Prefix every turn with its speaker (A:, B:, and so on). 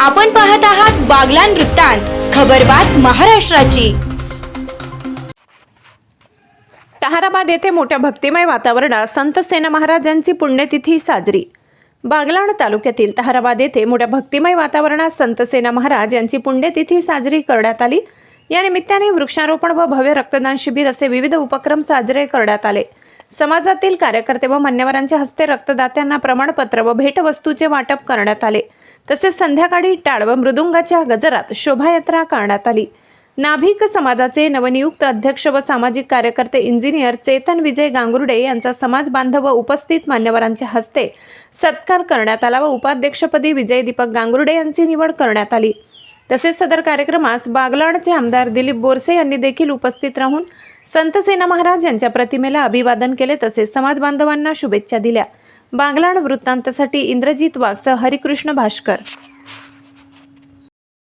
A: आपण पाहत आहात बागलान वृत्तांत खबरबात महाराष्ट्राची.
B: ताहाराबाद येथे मोठ्या भक्तिमय वातावरणात संत सेना महाराजांची पुण्यतिथी साजरी. बागलाण तालुक्यातील ताहाराबाद येथे मोठ्या भक्तिमय वातावरणात संत सेना महाराज यांची पुण्यतिथी साजरी करण्यात आली. या निमित्ताने वृक्षारोपण व भव्य रक्तदान शिबिर असे विविध उपक्रम साजरे करण्यात आले. समाजातील कार्यकर्ते व मान्यवरांच्या हस्ते रक्तदात्यांना प्रमाणपत्र व भेटवस्तूचे वाटप करण्यात आले. तसेच संध्याकाळी टाळ व मृदुंगाच्या गजरात शोभायात्रा करण्यात आली. नाभिक समाजाचे नवनियुक्त अध्यक्ष व सामाजिक कार्यकर्ते इंजिनियर चेतन विजय गांगुर्डे यांचा समाज बांधव व उपस्थित मान्यवरांच्या हस्ते सत्कार करण्यात आला व उपाध्यक्षपदी विजय दीपक गांगुर्डे यांची निवड करण्यात आली. तसेच सदर कार्यक्रमास बागलाणचे आमदार दिलीप बोरसे यांनी देखील उपस्थित राहून संत सेना महाराज यांच्या प्रतिमेला अभिवादन केले तसेच समाज बांधवांना शुभेच्छा दिल्या. बांगलाण वृत्तांतासाठी इंद्रजित वागसह हरिकृष्ण भाष्कर.